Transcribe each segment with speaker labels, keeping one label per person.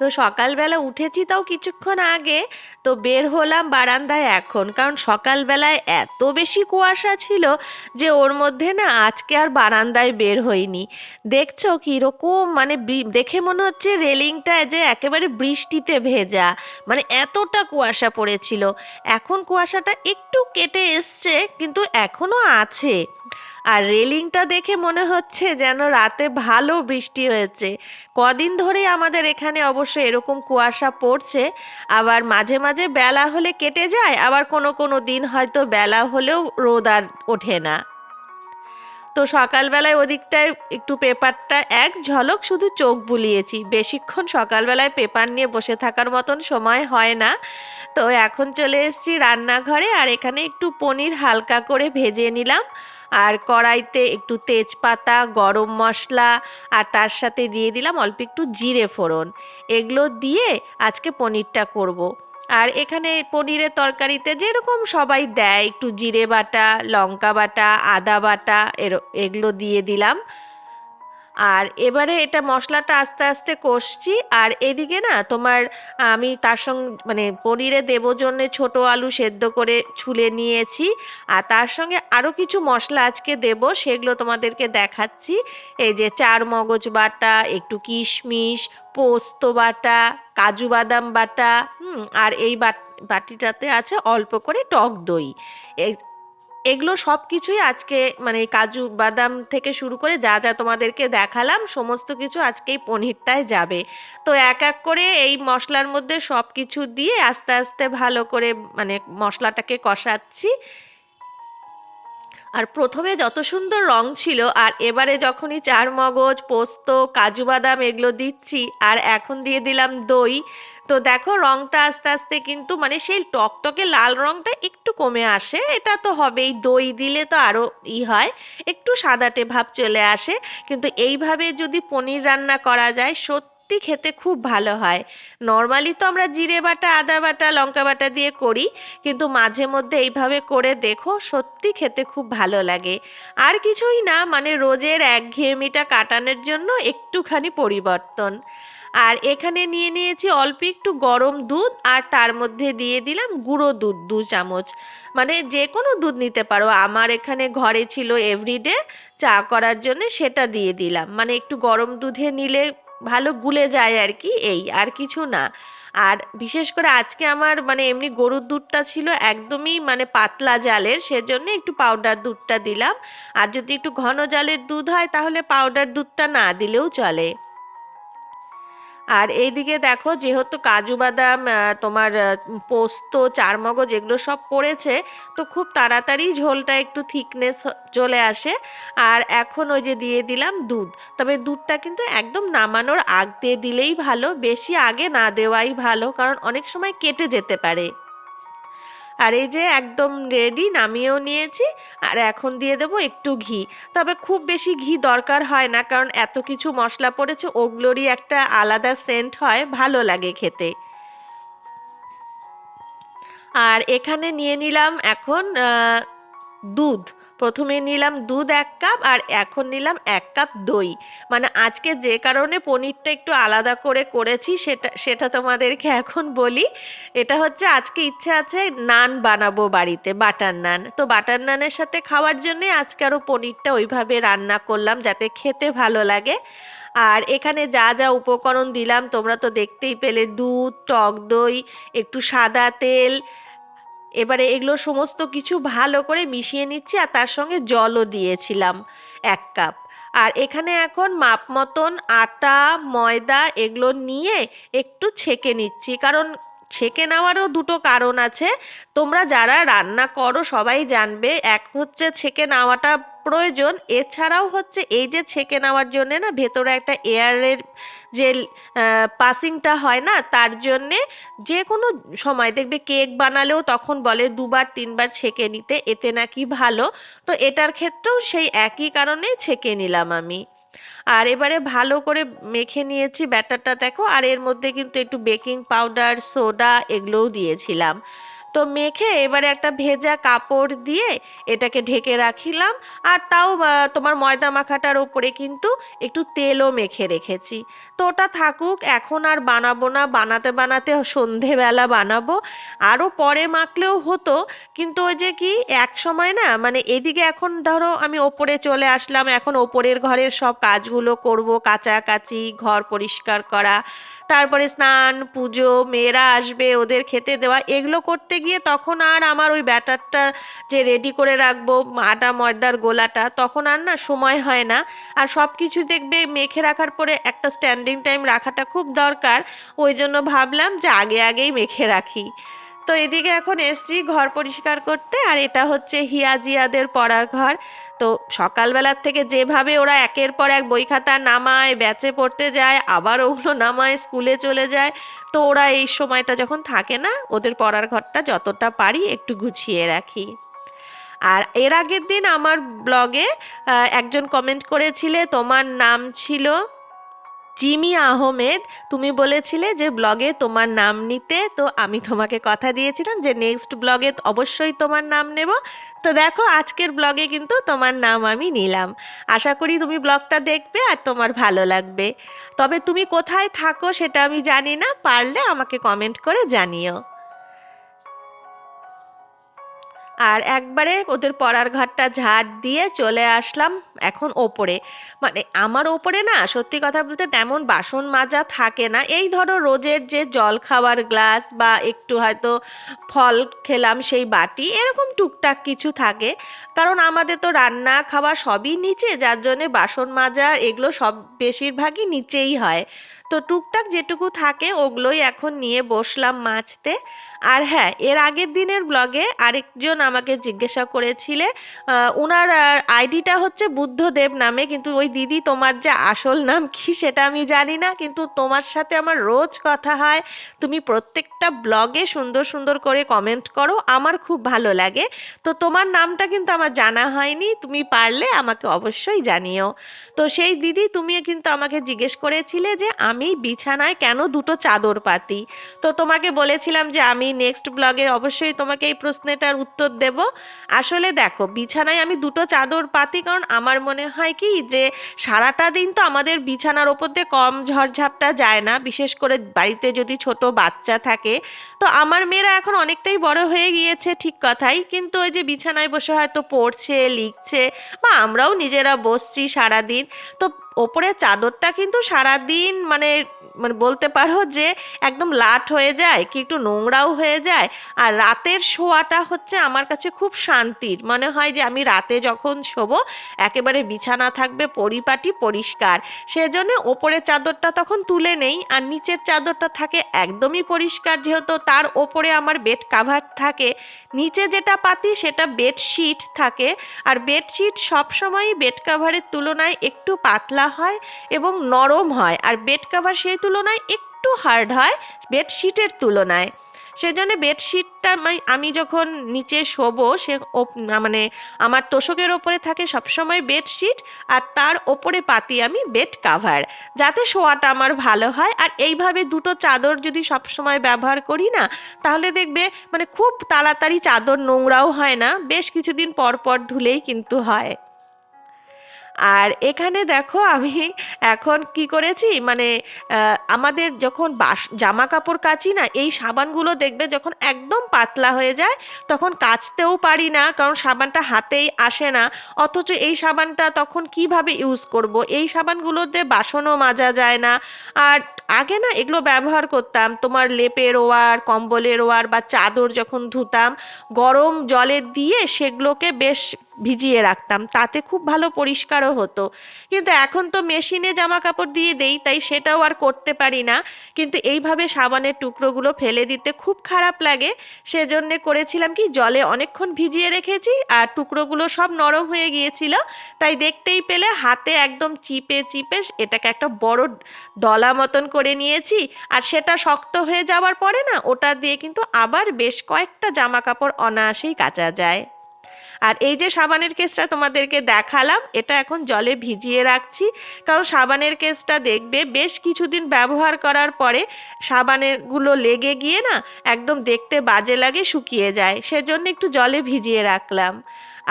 Speaker 1: তো সকালবেলা উঠেছি তাও কিছুক্ষণ আগে, তো বের হলাম বারান্দায় এখন। কারণ সকালবেলায় এত বেশি কুয়াশা ছিল যে ওর মধ্যে না আজকে আর বারান্দায় বের হইনি। দেখছ কীরকম? মানে দেখে মনে হচ্ছে রেলিংটা যে একেবারে বৃষ্টিতে ভেজা। মানে এতটা কুয়াশা পড়েছিল। এখন কুয়াশাটা একটু কেটে এসছে, কিন্তু এখনও আছে। আর রেলিংটা দেখে মনে হচ্ছে যেন রাতে ভালো বৃষ্টি হয়েছে। কদিন ধরেই আমাদের এখানে অবশ্য এরকম কুয়াশা পড়ছে, আবার মাঝে মাঝে বেলা হলে কেটে যায়, আবার কোনো কোনো দিন হয়তো বেলা হলেও রোদ আর ওঠে না। তো সকালবেলায় ওদিকটায় একটু পেপারটা এক ঝলক শুধু চোখ বুলিয়েছি। বেশিক্ষণ সকালবেলায় পেপার নিয়ে বসে থাকার মতন সময় হয় না। তো এখন চলে এসেছি রান্নাঘরে আর এখানে একটু পনির হালকা করে ভেজে নিলাম। আর কড়াইতে একটু তেজপাতা, গরম মশলা আর তার সাথে দিয়ে দিলাম অল্প একটু জিরে ফোড়ন এগুলো দিয়ে আজকে পনিরটা করব। আর এখানে পনিরের তরকারিতে যেরকম সবাই দেয়, একটু জিরে বাটা, লঙ্কা বাটা, আদা বাটা, এর, এগুলো দিয়ে দিলাম আর এবারে এটা মশলাটা আস্তে আস্তে কষছি, আর এদিকে না তোমার আমি তার সঙ্গে মানে পনিরে দেবো জন্যে ছোট আলু সেদ্ধ করে ছুলে নিয়েছি, আর তার সঙ্গে আরও কিছু মশলা আজকে দেব, সেগুলো তোমাদেরকে দেখাচ্ছি। এই যে চার মগজ বাটা, একটু কিশমিশ, পোস্ত বাটা, কাজু বাদাম বাটা আর এই বাট- বাটিটাতে আছে অল্প করে টক দই। এগুলো সব কিছুই আজকে মানে কাজু বাদাম থেকে শুরু করে যা যা তোমাদেরকে দেখালাম, সমস্ত কিছু আজকে এই পনিরটায় যাবে। তো এক এক করে এই মশলার মধ্যে সব কিছু দিয়ে আস্তে আস্তে ভালো করে মানে মশলাটাকে কষাচ্ছি। আর প্রথমে যত সুন্দর রং ছিল, আর এবারে যখনই চার মগজ পোস্ত, কাজু বাদাম এগুলো দিচ্ছি, আর এখন দিয়ে দিলাম দই তো দেখো রংটা আস্তে আস্তে কিন্তু মানে সেই টকটকে লাল রংটা একটু কমে আসে, এটা তো হবেই। দই দিলে তো আরও ই হয়, একটু সাদাটে ভাব চলে আসে। কিন্তু এইভাবে যদি পনির রান্না করা যায়, সত্যি খেতে খুব ভালো হয়। নর্মালি তো আমরা জিরে বাটা, আদা বাটা, লঙ্কা বাটা দিয়ে করি, কিন্তু মাঝে মধ্যে এইভাবে করে দেখো, সত্যি খেতে খুব ভালো লাগে। আর কিছুই না মানে রোজের একঘেয়েমিটা কাটানোর জন্য একটুখানি পরিবর্তন। আর এখানে নিয়ে নিয়েছি অল্প একটু গরম দুধ আর তার মধ্যে দিয়ে দিলাম গুঁড়ো দুধ, দু চামচ। মানে যে কোনো দুধ নিতে পারো। আমার এখানে ঘরে ছিল এভরিডে চা করার জন্য সেটা দিয়ে দিলাম। মানে একটু গরম দুধে নিলে ভালো গুলে যায় আর কি এই, আর কিছু না। আর বিশেষ করে আজকে আমার মানে এমনি গরুর দুধটা ছিল একদমই মানে পাতলা জালের, সেজন্য একটু পাউডার দুধটা দিলাম। আর যদি একটু ঘন জালের দুধ হয় তাহলে পাউডার দুধটা না দিলেও চলে। আর এইদিকে দেখো, যেহেতু কাজু বাদাম তোমার পোস্ত, চারমগজ এগুলো সব পড়েছে, তো খুব তাড়াতাড়ি ঝোলটা একটু থিকনেস চলে আসে। আর এখন ওই যে দিয়ে দিলাম দুধ। তবে দুধটা কিন্তু একদম নামানোর আগ দিয়ে দিলেই ভালো, বেশি আগে না দেওয়াই ভালো, কারণ অনেক সময় কেটে যেতে পারে। আর এই যে একদম রেডি নামিয়েও নিয়েছি, আর এখন দিয়ে দেবো একটু ঘি। তবে খুব বেশি ঘি দরকার হয় না, কারণ এত কিছু মশলা পড়েছে, ওগুলোরই একটা আলাদা সেন্ট হয়, ভালো লাগে খেতে। আর এখানে নিয়ে নিলাম এখন দুধ। প্রথমে নিলাম দুধ এক কাপ আর এখন নিলাম এক কাপ দই। মানে আজকে যে কারণে পনিরটা একটু আলাদা করে করেছি সেটা সেটা তোমাদেরকে এখন বলি। এটা হচ্ছে আজকে ইচ্ছে আছে নান বানাবো বাড়িতে, বাটার নান। তো বাটার নানের সাথে খাওয়ার জন্যে আজকে আরও পনিরটা ওইভাবে রান্না করলাম যাতে খেতে ভালো লাগে। আর এখানে যা যা উপকরণ দিলাম তোমরা তো দেখতেই পেলে, দুধ, টক দই, একটু সাদা তেল এবারে এগুলো সমস্ত কিছু ভালো করে মিশিয়ে নিচ্ছি আর তার সঙ্গে জলও দিয়েছিলাম এক কাপ। আর এখানে এখন মাপ মতন আটা, ময়দা এগুলো নিয়ে একটু ছেঁকে নিচ্ছি। কারণ ছেঁকে নেওয়ারও দুটো কারণ আছে। তোমরা যারা রান্না করো সবাই জানবে, এক হচ্ছে ছেঁকে নেওয়াটা প্রয়োজন, এছাড়াও হচ্ছে এই যে ছেঁকে নেওয়ার জন্যে না ভেতরে একটা এয়ারের যে পাসিংটা হয় না, তার জন্যে যে কোনো সময় দেখবে কেক বানালেও তখন বলে দুবার, তিনবার ছেঁকে নিতে, এতে নাকি ভালো। তো এটার ক্ষেত্রেও সেই একই কারণে ছেঁকে নিলাম আমি। আর এবারে ভালো করে মেখে নিয়েছি ব্যাটারটা, দেখো। আর এর মধ্যে কিন্তু একটু বেকিং পাউডার, সোডা এগুলোও দিয়েছিলাম। তো মেখে এবারে একটা ভেজা কাপড় দিয়ে এটাকে ঢেকে রাখিলাম। আর তাও তোমার ময়দা মাখাটার ওপরে কিন্তু একটু তেলও মেখে রেখেছি। তো ওটা থাকুক, এখন আর বানাবো না। বানাতে বানাতে সন্ধেবেলা বানাবো। আরও পরে মাখলেও হতো, কিন্তু ওই যে কি, এক সময় না মানে এদিকে এখন ধরো আমি ওপরে চলে আসলাম। এখন ওপরের ঘরের সব কাজগুলো করব, কাচাকাচি, ঘর পরিষ্কার করা। তারপরে স্নান, পুজো, মেয়েরা আসবে, ওদের খেতে দেওয়া, এগুলো করতে গিয়ে তখন আর আমার ওই ব্যাটারটা যে রেডি করে রাখব, আটা, ময়দার গোলাটা, তখন আর না সময় হয় না। আর সব কিছু দেখবে মেখে রাখার পরে একটা স্ট্যান্ডিং টাইম রাখাটা খুব দরকার। ওই জন্য ভাবলাম যে আগে আগেই মেখে রাখি। তো এদিকে এখন এসছি ঘর পরিষ্কার করতে, আর এটা হচ্ছে হিয়াজিয়াদের পড়ার ঘর। তো সকালবেলার থেকে যেভাবে ওরা একের পর এক বই খাতা নামায়, ব্যাচে পড়তে যায়, আবার ওগুলো নামায়, স্কুলে চলে যায়, তো ওরা এই সময়টা যখন থাকে না, ওদের পড়ার ঘরটা যতটা পারি একটু গুছিয়ে রাখি। আর এর আগের দিন আমার ব্লগে একজন কমেন্ট করেছিলে, তোমার নাম ছিল? জিমি আহমেদ, তুমি বলেছিলে যে ব্লগে তোমার নাম নিতে, তো আমি তোমাকে কথা দিয়েছিলাম যে নেক্সট ব্লগে অবশ্যই তোমার নাম নেব। তো দেখো, আজকের ব্লগে কিন্তু তোমার নাম আমি নিলাম। আশা করি তুমি ব্লগটা দেখবে আর তোমার ভালো লাগবে। তবে তুমি কোথায় থাকো সেটা আমি জানি না, পারলে আমাকে কমেন্ট করে জানিও। আর একবারে ওদের পড়ার ঘরটা ঝাড় দিয়ে চলে আসলাম এখন ওপরে। মানে আমার ওপরে না, সত্যি কথা বলতে তেমন বাসন মাজা থাকে না। এই ধরো রোজের যে জল খাওয়ার গ্লাস বা একটু হয়তো ফল খেলাম সেই বাটি, এরকম টুকটাক কিছু থাকে। কারণ আমাদের তো রান্না খাওয়া সবই নিচে, যার জন্যে বাসন মাজা এগুলো সব বেশিরভাগই নিচেই হয়। তো টুকটাক যেটুকু থাকে ওগুলোই এখন নিয়ে বসলাম মাজতে। আর হ্যাঁ এর আগের দিনের ব্লগে আরেকজন আমাকে জিজ্ঞাসা করেছিলে ওনার আইডিটা হচ্ছে বুদ্ধদেব নামে, কিন্তু ওই দিদি তোমার যে আসল নাম কি সেটা আমি জানি না, কিন্তু তোমার সাথে আমার রোজ কথা হয়। তুমি প্রত্যেকটা ব্লগে সুন্দর সুন্দর করে কমেন্ট করো, আমার খুব ভালো লাগে। তো তোমার নামটা কিন্তু আমার জানা হয়নি, তুমি পারলে আমাকে অবশ্যই জানিও। তো সেই দিদি তুমিও কিন্তু আমাকে জিজ্ঞেস করেছিলে যে আমি বিছানায় কেন দুটো চাদর পাতি? তো তোমাকে বলেছিলাম যে আমি নেক্সট ব্লগে অবশ্যই তোমাকে এই প্রশ্নটার উত্তর দেব। আসলে দেখো, বিছানায় আমি দুটো চাদর পাতি, কারণ আমার মনে হয় কি যে সারাটা দিন তো আমাদের বিছানার ওপর দিয়ে কম ঝড়ঝাপটা যায় না, বিশেষ করে বাড়িতে যদি ছোট বাচ্চা থাকে। তো আমার মেয়েরা এখন অনেকটাই বড় হয়ে গিয়েছে, ঠিক কথাই। কিন্তু ওই যে বিছানায় বসে হয়তো পড়ছে, লিখছে, বা আমরাও নিজেরা বসছি সারাদিন। তো ওপরের চাদরটা কিন্তু সারাদিন মানে মানে বলতে পারো যে একদম লাট হয়ে যায়, কি একটু নোংরাও হয়ে যায়। আর রাতের শোয়াটা হচ্ছে আমার কাছে খুব শান্তির। মনে হয় যে আমি রাতে যখন শোবো, একেবারে বিছানা থাকবে, পরিপাটি, পরিষ্কার। সেজন্য ওপরের চাদরটা তখন তুলে নেই, আর নিচের চাদরটা থাকে একদমই পরিষ্কার, যেহেতু তার ওপরে আমার বেড কাভার থাকে। নিচে যেটা পাতি সেটা বেডশিট থাকে। আর বেডশিট সবসময়ই বেড কাভারের তুলনায় একটু পাতলা হয় এবং নরম হয়। আর বেড কাভার সেই তুলনায় একটু হার্ড হয় বেডশিটের তুলনায়। সেজন্য বেডশিটটা আমি- যখন নিচে শোবো, সে মানে আমার তোষকের ওপরে থাকে সবসময় বেডশিট আর তার ওপরে পাতি আমি বেড কাভার যাতে শোয়াটা আমার ভালো হয়। আর এইভাবে দুটো চাদর যদি সবসময় ব্যবহার করি না, তাহলে দেখবে মানে খুব তাড়াতাড়ি চাদর নোংরাও হয় না, বেশ কিছুদিন পর পর ধুলেই কিন্তু হয়। আর এখানে দেখো আমি এখন কি করেছি? মানে আমাদের যখন বাস জামা কাপড় কাচি না, এই সাবানগুলো দেখবে যখন একদম পাতলা হয়ে যায়, তখন কাচতেও পারি না, কারণ সাবানটা হাতেই আসে না। অথচ এই সাবানটা তখন কীভাবে ইউজ করব? এই সাবানগুলোতে বাসনও মাজা যায় না। আর আগে না এগুলো ব্যবহার করতাম, তোমার লেপের ওয়ার, কম্বলের ওয়ার বা চাদর যখন ধুতাম, গরম জলে দিয়ে সেগুলোকে বেশ ভিজিয়ে রাখতাম, তাতে খুব ভালো পরিষ্কারও হতো। কিন্তু এখন তো মেশিনে জামা কাপড় দিয়ে দেই, তাই সেটাও আর করতে পারি না। কিন্তু এইভাবে সাবানের টুকরোগুলো ফেলে দিতে খুব খারাপ লাগে। সেজন্যে করেছিলাম কি, জলে অনেকক্ষণ ভিজিয়ে রেখেছি আর টুকরোগুলো সব নরম হয়ে গিয়েছিল। তাই দেখতেই পেলে হাতে একদম চিপে চিপে এটাকে একটা বড় দলা মতন করে নিয়েছি। আর সেটা শক্ত হয়ে যাওয়ার পরে না, ওটা দিয়ে কিন্তু আবার বেশ কয়েকটা জামা কাপড় অনায়াসেই কাচা যায়। আর এই যে সাবানের কেসটা তোমাদেরকে দেখালাম, এটা এখন জলে ভিজিয়ে রাখছি। কারণ সাবানের কেসটা দেখবে বেশ কিছুদিন ব্যবহার করার পরে সাবানেরগুলো লেগে গিয়ে না একদম দেখতে বাজে লাগে শুকিয়ে যায়। সেজন্য একটু জলে ভিজিয়ে রাখলাম।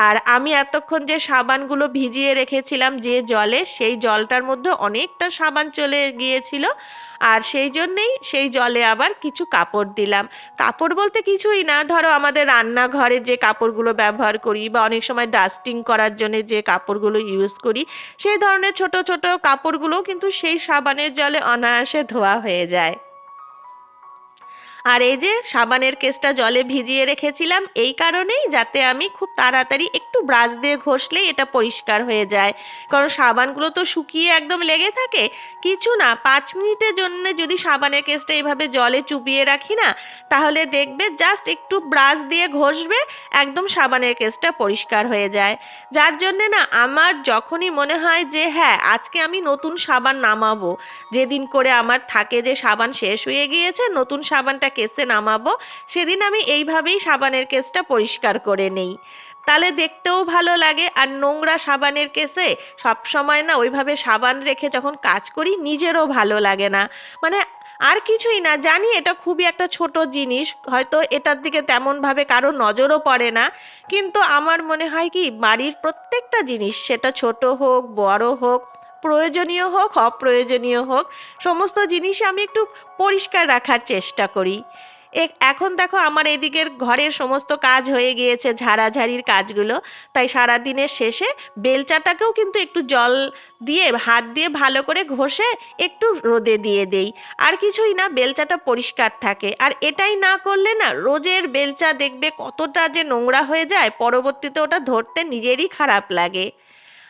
Speaker 1: আর আমি এতক্ষণ যে সাবানগুলো ভিজিয়ে রেখেছিলাম যে জলে, সেই জলটার মধ্যে অনেকটা সাবান চলে গিয়েছিল আর সেই জন্যেই সেই জলে আবার কিছু কাপড় দিলাম। কাপড় বলতে কিছুই না, ধরো আমাদের রান্নাঘরে যে কাপড়গুলো ব্যবহার করি বা অনেক সময় ডাস্টিং করার জন্য যে কাপড়গুলো ইউজ করি, সেই ধরনের ছোট ছোট কাপড়গুলো কিন্তু সেই সাবানের জলে অনায়াসে ধোয়া হয়ে যায়। আর এই যে সাবানের কেসটা জলে ভিজিয়ে রেখেছিলাম, এই কারণেই যাতে আমি খুব তাড়াতাড়ি একটু ব্রাশ দিয়ে ঘষলেই এটা পরিষ্কার হয়ে যায়। কারণ সাবানগুলো তো শুকিয়ে একদম লেগে থাকে। কিছু না, পাঁচ মিনিটের জন্য যদি সাবানের কেসটা এইভাবে জলে চুবিয়ে রাখি না, তাহলে দেখবে জাস্ট একটু ব্রাশ দিয়ে ঘষবে, একদম সাবানের কেসটা পরিষ্কার হয়ে যায়। যার জন্যে না, আমার যখনই মনে হয় যে হ্যাঁ আজকে আমি নতুন সাবান নামাবো, যেদিন করে আমার থাকে যে সাবান শেষ হয়ে গিয়েছে, নতুন সাবানটা কেসে নামাবো, সেদিন আমি এইভাবেই সাবানের কেসটা পরিষ্কার করে নেই। তাহলে দেখতেও ভালো লাগে, আর নোংরা সাবানের কেসে সব সময় না ওইভাবে সাবান রেখে যখন কাজ করি, নিজেরও ভালো লাগে না। মানে আর কিছুই না, জানি এটা খুবই একটা ছোট জিনিস, হয়তো এটার দিকে তেমনভাবে কারও নজরও পড়ে না, কিন্তু আমার মনে হয় কি, বাড়ির প্রত্যেকটা জিনিস, সেটা ছোট হোক, বড় হোক প্রয়োজনীয় হোক, অপ্রয়োজনীয় হোক, সমস্ত জিনিস আমি একটু পরিষ্কার রাখার চেষ্টা করি। এখন দেখো আমার এদিকের ঘরের সমস্ত কাজ হয়ে গিয়েছে, ঝাড়াঝাড়ির কাজগুলো। তাই সারা দিনের শেষে বেলচাটাকেও কিন্তু একটু জল দিয়ে, হাত দিয়ে ভালো করে ঘষে একটু রোদে দিয়ে দেই। আর কিছুই না, বেলচাটা পরিষ্কার থাকে। আর এটাই না করলে না, রোজের বেলচা দেখবে কতটা যে নোংরা হয়ে যায়, পরবর্তীতে ওটা ধরতে নিজেরই খারাপ লাগে।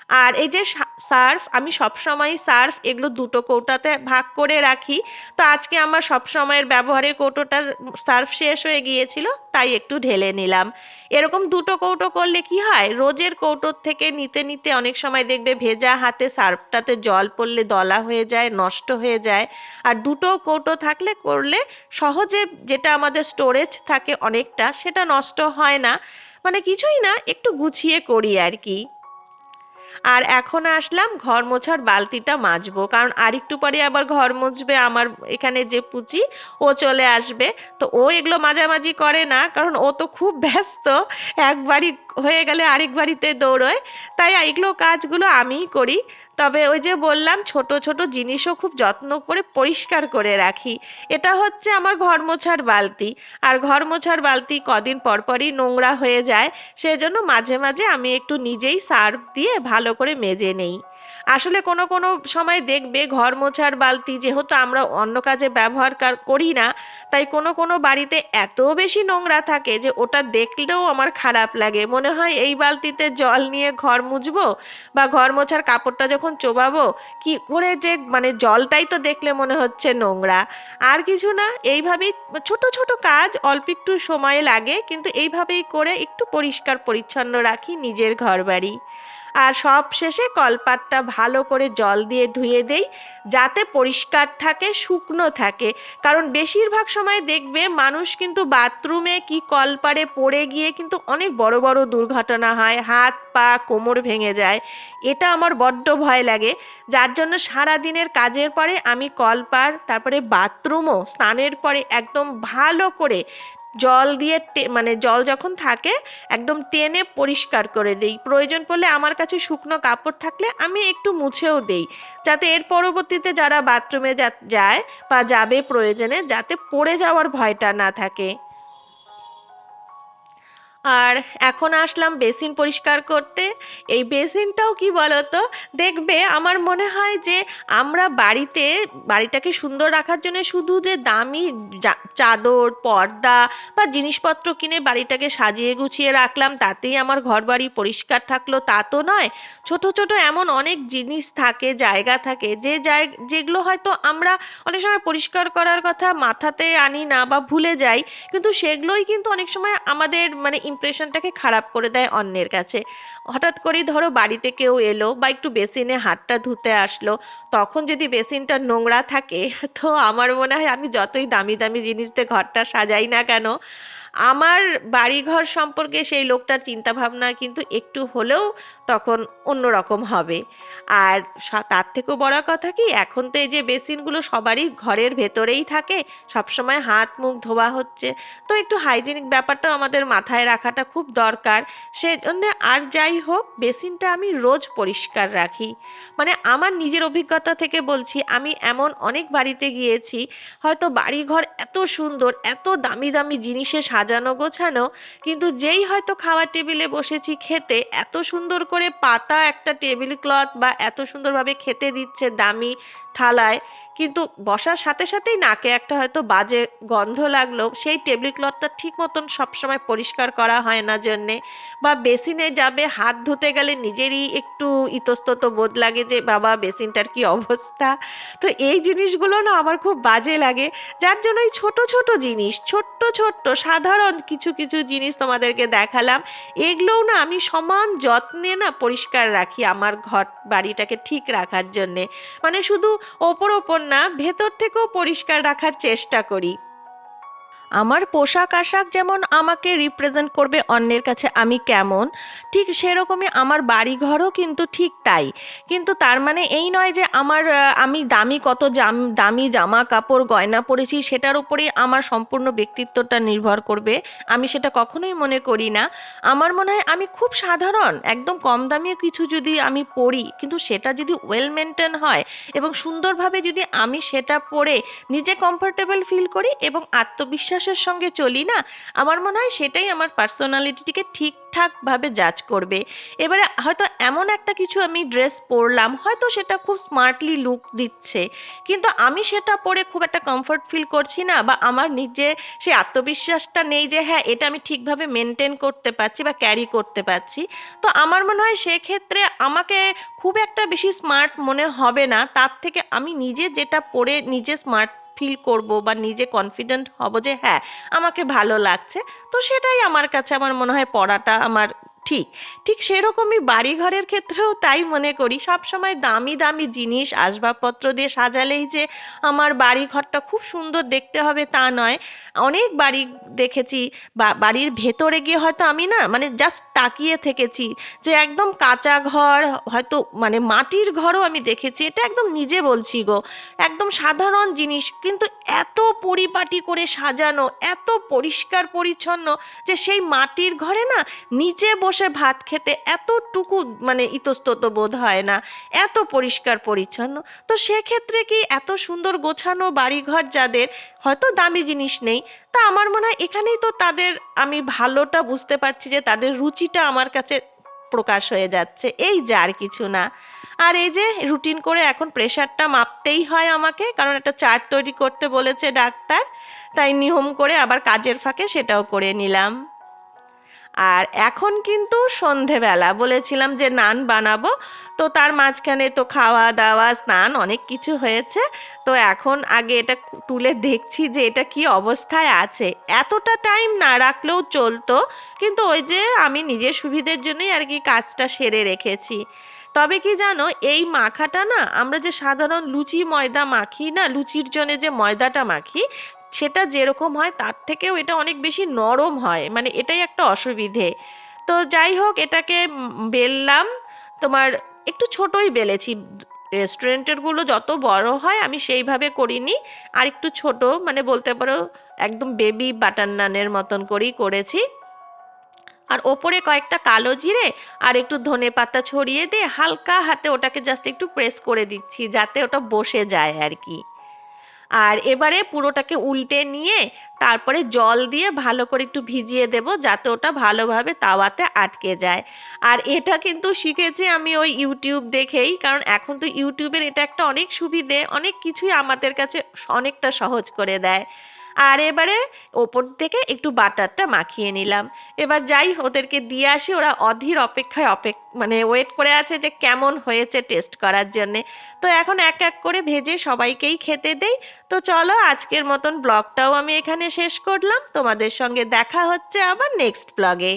Speaker 1: আর এই যে সার্ফ, আমি সব সবসময় সার্ফ, এগুলো দুটো কৌটাতে ভাগ করে রাখি। তো আজকে আমার সব সময়ের ব্যবহারের কৌটোটার সার্ফ শেষ হয়ে গিয়েছিল, তাই একটু ঢেলে নিলাম। এরকম দুটো কৌটো করলে কি হয়, রোজের কৌটোর থেকে নিতে নিতে অনেক সময় দেখবে ভেজা হাতে সার্ফটাতে জল পড়লে দলা হয়ে যায়, নষ্ট হয়ে যায়। আর দুটো কৌটো থাকলে করলে সহজে যেটা আমাদের স্টোরেজ থাকে অনেকটা, সেটা নষ্ট হয় না। মানে কিছুই না, একটু গুছিয়ে করি আর কি। আর এখন আসলাম ঘর মোছার বালতিটা মাজবো। কারণ আরেকটু পরে আবার ঘর মুছবে আমার এখানে যে পুচি ও চলে আসবে। তো ও এগুলো মাঝামাঝি করে না, কারণ ও তো খুব ব্যস্ত। একবারই হয়ে গেলে আরেক বাড়িতে দৌড়োয়। তাই এগুলো কাজগুলো আমিই করি। তবে ওই যে বললাম, ছোট ছোট জিনিসও খুব যত্ন করে পরিষ্কার করে রাখি। এটা হচ্ছে আমার ঘর মোছার বালতি। আর ঘর মোছার বালতি কদিন পরপরই নোংরা হয়ে যায়, সেজন্য মাঝে মাঝে আমি একটু নিজেই সার্ফ দিয়ে ভালো করে মেজে নেই। আসলে কোনো কোনো সময় দেখবে ঘর মোছার বালতি যেহেতু আমরা অন্য কাজে ব্যবহার করি না, তাই কোনো কোনো বাড়িতে এত বেশি নোংরা থাকে যে ওটা দেখলেও আমার খারাপ লাগে। মনে হয় এই বালতিতে জল নিয়ে ঘর মুছবো বা ঘর মোছার কাপড়টা যখন চোবাবো, কি করে যে মানে জলটাই তো দেখলে মনে হচ্ছে নোংরা। আর কিছু না, এইভাবেই ছোট ছোট কাজ অল্প একটু সময় লাগে, কিন্তু এইভাবেই করে একটু পরিষ্কার পরিচ্ছন্ন রাখি নিজের ঘরবাড়ি। আর সব শেষে কলপাটটা ভালো করে জল দিয়ে ধুয়ে দেই, যাতে পরিষ্কার থাকে, শুকনো থাকে। কারণ বেশিরভাগ সময় দেখবে মানুষ কিন্তু বাথরুমে কি কলপারে পড়ে গিয়ে কিন্তু অনেক বড় বড় দুর্ঘটনা হয়, হাত, পা, কোমর ভেঙে যায়। এটা আমার বড্ড ভয় লাগে। যার জন্য সারা দিনের কাজের পরে আমি কলপার তারপরে বাথরুমও, স্নানের পরে একদম ভালো করে জল দিয়ে মানে জল যখন থাকে, একদম টেনে পরিষ্কার করে দেই। প্রয়োজন পড়লে আমার কাছে শুকনো কাপড় থাকলে আমি একটু মুছেও দেই। যাতে এর পরবর্তীতে যারা বাথরুমে যায় বা যাবে প্রয়োজনে, যাতে পড়ে যাওয়ার ভয়টা না থাকে। আর এখন আসলাম বেসিন পরিষ্কার করতে। এই বেসিনটাও কি বলতো? দেখবে আমার মনে হয় যে আমরা বাড়িতে, বাড়িটাকে সুন্দর রাখার জন্য শুধু যে দামি চাদর, পর্দা বা জিনিসপত্র কিনে বাড়িটাকে সাজিয়ে গুছিয়ে রাখলাম, তাতেই আমার ঘর বাড়ি পরিষ্কার থাকল, তা তো নয়। ছোট ছোট এমন অনেক জিনিস থাকে, জায়গা থাকে, যে যেগুলো হয়তো আমরা অনেক সময় পরিষ্কার করার কথা মাথাতে আনি না বা ভুলে যাই, কিন্তু সেগুলোই কিন্তু অনেক সময় আমাদের মানে ইমপ্রেশনটাকে খারাপ করে দেয় অন্যের কাছে। হঠাৎ করেই ধরো বাড়িতে কেউ এলো বা একটু বেসিনে হাতটা ধুতে আসলো, তখন যদি বেসিনটা নোংরা থাকে, তো আমার মনে হয় আমি যতই দামি দামি জিনিস দিয়ে ঘরটা সাজাই না কেন আমার বাড়িঘর সম্পর্কে সেই লোকটার চিন্তাভাবনা কিন্তু একটু হলেও তখন অন্যরকম হবে। আর তার থেকেও বড় কথা কি, এখন তো এই যে বেসিনগুলো সবারই ঘরের ভেতরেই থাকে, সবসময় হাত মুখ ধোয়া হচ্ছে। তো একটু হাইজেনিক ব্যাপারটাও আমাদের মাথায় রাখাটা খুব দরকার। সেজন্য আর যাই হোক, বেসিনটা আমি রোজ পরিষ্কার রাখি। মানে আমার নিজের অভিজ্ঞতা থেকে বলছি, আমি এমন অনেক বাড়িতে গিয়েছি, হয়তো বাড়িঘর এত সুন্দর, এত দামি দামি জিনিসে সাজানো, গোছানো, কিন্তু যেই হয়তো খাওয়ার টেবিলে বসেছি খেতে, এত সুন্দর করে পাতা একটা টেবিল ক্লথ বা এত সুন্দরভাবে খেতে দিচ্ছে দামি থালায় কিন্তু বসার সাথে সাথেই নাকে একটা হয়তো বাজে গন্ধ লাগল সেই টেবিল ক্লথটা ঠিক মতন সবসময় পরিষ্কার করা হয় না জন্যে। বা বেসিনে যাবে, হাত ধুতে গেলে নিজেরই একটু ইতস্তত বোধ লাগে যে, বাবা, বেসিনটার কি অবস্থা? তো এই জিনিসগুলো না আমার খুব বাজে লাগে। যার জন্য এই ছোট ছোট জিনিস, ছোট্ট ছোট্ট, সাধারণ কিছু কিছু জিনিস তোমাদেরকে দেখালাম। এগুলোও না আমি সমান যত্নে না পরিষ্কার রাখি আমার ঘর, বাড়িটাকে ঠিক রাখার জন্যে। মানে শুধু ওপর ওপর না ভেতর থেকেও পরিষ্কার রাখার চেষ্টা করি। আমার পোশাক আশাক যেমন আমাকে রিপ্রেজেন্ট করবে অন্যের কাছে আমি কেমন, ঠিক সেরকমই আমার বাড়িঘরও কিন্তু ঠিক তাই। কিন্তু তার মানে এই নয় যে আমার আমি দামি কত জাম, দামি জামা কাপড় গয়না পরেছি, সেটার উপরেই আমার সম্পূর্ণ ব্যক্তিত্বটা নির্ভর করবে, আমি সেটা কখনোই মনে করি না। আমার মনে হয় আমি খুব সাধারণ, একদম কম দামি কিছু যদি আমি পরি, কিন্তু সেটা যদি ওয়েল মেনটেন হয় এবং সুন্দরভাবে যদি আমি সেটা পরে নিজে কমফোর্টেবল ফিল করি এবং আত্মবিশ্বাসের সঙ্গে চলি না? আমার মনে হয় সেটাই আমার পার্সোনালিটিকে ঠিকঠাকভাবে জাজ করবে। এবারে হয়তো এমন একটা কিছু আমি ড্রেস পরলাম, হয়তো সেটা খুব স্মার্টলি লুক দিচ্ছে। কিন্তু আমি সেটা পরে খুব একটা কমফর্ট ফিল করছি না বা আমার নিজে সেই আত্মবিশ্বাসটা নেই যে হ্যাঁ এটা আমি ঠিকভাবে মেনটেন করতে পারছি বা ক্যারি করতে পারছি। তো আমার মনে হয় সেক্ষেত্রে আমাকে খুব একটা বেশি স্মার্ট মনে হবে না। তার থেকে আমি নিজে যেটা পরে নিজে স্মার্ট ফিল করব বা নিজে কনফিডেন্ট হব যে হ্যাঁ আমাকে ভালো লাগছে। তো সেটাই আমার কাছে আমার মনে হয় পড়াটা আমার ঠিক। ঠিক সেরকমই বাড়ি ঘরের ক্ষেত্রেও তাই মনে করি। সব সময় দামি দামি জিনিস, আসবাবপত্র দিয়ে সাজালেই যে আমার বাড়ি ঘরটা খুব সুন্দর দেখতে হবে তা নয়। অনেক বাড়ি দেখেছি। বা বাড়ির ভেতরে গিয়ে হয়তো আমি না মানে জাস্ট তাকিয়ে থেকেছি যে একদম কাঁচা ঘর, হয়তো মানে মাটির ঘরও আমি দেখেছি। এটা একদম নিজে বলছি গো। একদম সাধারণ জিনিস, কিন্তু এত পরিপাটি করে সাজানো, এত পরিষ্কার পরিচ্ছন্ন যে সেই মাটির ঘরে না নিচে বসে ভাত খেতে এতটুকু মানে ইতস্তত বোধ হয় না। এত পরিষ্কার পরিচ্ছন্ন। তো সেক্ষেত্রে কি এত সুন্দর গোছানো বাড়িঘর যাদের হয়তো দামি জিনিস নেই তা আমার মনে হয় এখানেই তো তাদের, আমি ভালোটা বুঝতে পারছি যে তাদের রুচিটা আমার কাছে প্রকাশ হয়ে যাচ্ছে। এই যে আর কিছু না। আর এই যে রুটিন করে এখন প্রেশারটা মাপতেই হয় আমাকে, কারণ একটা চার্ট তৈরি করতে বলেছে ডাক্তার, তাই নিয়ম করে আবার কাজের ফাঁকে সেটাও করে নিলাম। আর এখন কিন্তু সন্ধেবেলা। বলেছিলাম যে নান বানাবো, তো তার মাঝখানে তো খাওয়া দাওয়া স্নান অনেক কিছু হয়েছে। তো এখন আগে এটা তুলে দেখছি যে এটা কি অবস্থায় আছে। এতটা টাইম না রাখলেও চলতো, কিন্তু ওই যে আমি নিজের সুবিধের জন্যই আর কি কাজটা সেরে রেখেছি। তবে কি জানো, এই মাখাটা না, আমরা যে সাধারণ লুচি ময়দা মাখি না, লুচির জন্য যে ময়দাটা মাখি সেটা যেরকম হয়, তার থেকেও এটা অনেক বেশি নরম হয়। মানে এটাই একটা অসুবিধে। তো যাই হোক, এটাকে বেললাম। তোমার একটু ছোটই বেলেছি। রেস্টুরেন্টেরগুলো যত বড় হয়, আমি সেইভাবে করিনি। আর একটু ছোট মানে বলতে পারো একদম বেবি বাটার নানের মতন করেই করেছি। আর ওপরে কয়েকটা কালো জিরে আর একটু ধনে পাতা ছড়িয়ে দিয়ে হালকা হাতে ওটাকে জাস্ট একটু প্রেস করে দিচ্ছি, যাতে ওটা বসে যায় আর কি। আর এবারে পুরোটাকে উল্টে নিয়ে তারপরে জল দিয়ে ভালো করে একটু ভিজিয়ে দেব যাতে ওটা ভালোভাবে তাওয়াতে আটকে যায়। আর এটা কিন্তু শিখেছি আমি ওই ইউটিউব দেখেই, কারণ এখন তো ইউটিউবের এটা একটা অনেক সুবিধে, অনেক কিছুই আমাদের কাছে অনেকটা সহজ করে দেয়। আর এবারে ওপর থেকে একটু বাটারটা মাখিয়ে নিলাম। এবার যাই ওদেরকে দিয়ে আসি। ওরা অধীর অপেক্ষায় অপেক মানে ওয়েট করে আছে যে কেমন হয়েছে টেস্ট করার জন্যে। তো এখন এক এক করে ভেজে সবাইকেই খেতে দেই। তো চলো আজকের মতন ব্লগটাও আমি এখানে শেষ করলাম। তোমাদের সঙ্গে দেখা হচ্ছে আবার নেক্সট ব্লগে